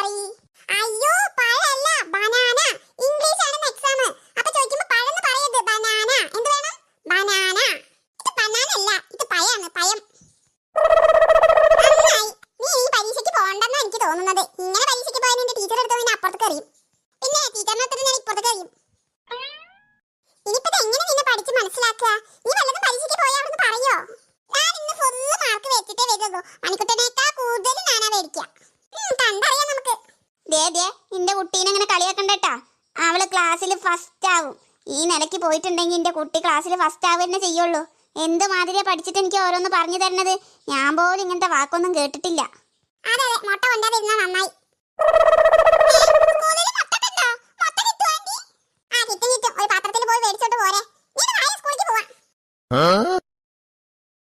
പറയ്. അയ്യോ പഴല്ല ബനാന ഇംഗ്ലീഷ് ആണെന്ന് എക്സാം അപ്പൊ ചോദിക്കുമ്പോ പഴന്ന് പറയരുത്. ബനാന എന്ത് വേണം? ബനാന ഇത് ബനാന അല്ല ഇത് പഴാണ് പഴം. നന്നായി. നീ ഈ പരീക്ഷയ്ക്ക് പോകണ്ടെന്നാ എനിക്ക് തോന്നുന്നത്. ഇങ്ങനെ പരീക്ഷയ്ക്ക് പോയാൽ ടീച്ചർ എടുത്ത് പിന്നെ അപ്പുറത്തേക്ക് പിന്നെ ടീച്ചറിനെ ഒത്തിരി ഞാൻ ഇപ്പുറത്തേക്ക് എറിയും. ഇനിയിപ്പത് എങ്ങനെ നിന്നെ പഠിച്ച് മനസ്സിലാക്കുക? നീ വല്ലതും പരീക്ഷയ്ക്ക് പോയാൽ അവിടുന്ന് പറയോ? ഞാൻ ഇന്ന് ഫുള്ള് മാർക്ക് വെച്ചിട്ടേ വരുള്ളൂ. മണിക്കുട്ടൻ ദേ ദേ നിന്റെ കുട്ടീനെ അങ്ങനെ കളിയാക്കണ്ടട്ടാ അവൾ ക്ലാസ്സിൽ ഫസ്റ്റ് ആവും. ഈ നിലയ്ക്ക് പോയിട്ടുണ്ടെങ്കിൽ എന്റെ കുട്ടി ക്ലാസ്സിൽ ഫസ്റ്റ് ആവുക തന്നെ ചെയ്യുള്ളൂ. എന്ത് മാതിരിയാ പഠിച്ചിട്ട് എനിക്ക് ഓരോന്ന് പറഞ്ഞു തരണത് ഞാൻ പോലും ഇങ്ങനത്തെ വാക്കൊന്നും കേട്ടിട്ടില്ല. അതെ.